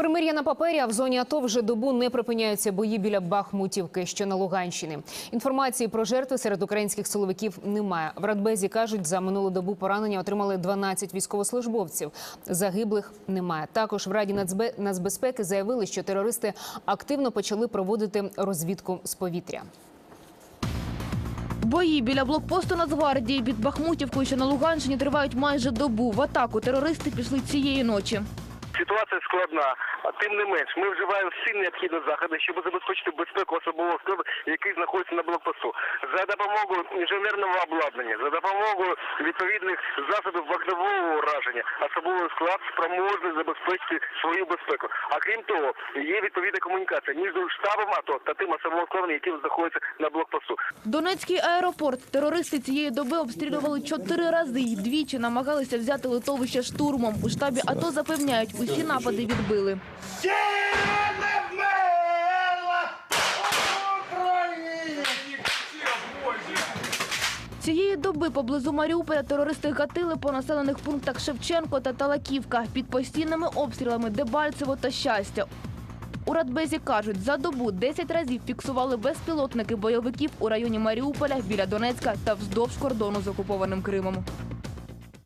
Перемир'я на папері, а в зоні АТО вже добу не припиняються бої біля Бахмутівки, що на Луганщині. Інформації про жертви серед українських силовиків немає. В Радбезі кажуть, за минулу добу поранення отримали 12 військовослужбовців. Загиблих немає. Також в Раді нацбе- нацбезпеки заявили, що терористи активно почали проводити розвідку з повітря. Бої біля блокпосту Нацгвардії під Бахмутівкою, що на Луганщині, тривають майже добу. В атаку терористи пішли цієї ночі. Ситуація складна, а тим не менш, ми вживаємо всі необхідні заходи, щоб забезпечити безпеку особового складу, який знаходиться на блокпосту. За допомогою інженерного обладнання, за допомогою відповідних засобів вогневого ураження, особовий склад спроможний забезпечити свою безпеку. А крім того, є відповідна комунікація між штабом АТО та тим особовим складом, який знаходиться на блокпосту. Донецький аеропорт терористи цієї доби обстрілювали чотири рази і двічі намагалися взяти литовище штурмом. У штабі АТО запевняють, усі напади відбили. Ще не вмерла Україна! Цієї доби поблизу Маріуполя терористи гатили по населених пунктах Шевченко та Талаківка під постійними обстрілами Дебальцево та Щастя. У Радбезі кажуть, за добу 10 разів фіксували безпілотники бойовиків у районі Маріуполя біля Донецька та вздовж кордону з окупованим Кримом.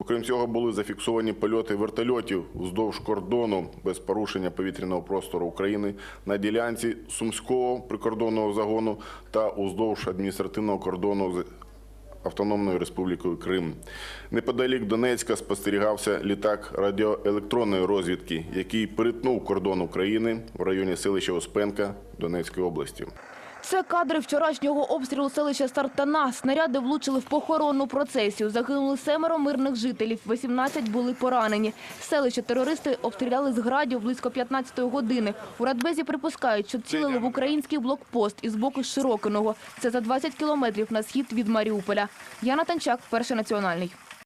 Окрім цього, були зафіксовані польоти вертольотів вздовж кордону без порушення повітряного простору України на ділянці Сумського прикордонного загону та уздовж адміністративного кордону з Автономною Республікою Крим. Неподалік Донецька спостерігався літак радіоелектронної розвідки, який перетнув кордон України в районі селища Оспенка Донецької області. Це кадри вчорашнього обстрілу селища Стартана. Снаряди влучили в похоронну процесію. Загинули семеро мирних жителів, 18 були поранені. Селище терористи обстріляли з градів близько 15-ї години. У Радбезі припускають, що цілили в український блокпост із боку Широкиного. Це за 20 кілометрів на схід від Маріуполя. Яна Танчак, перший національний.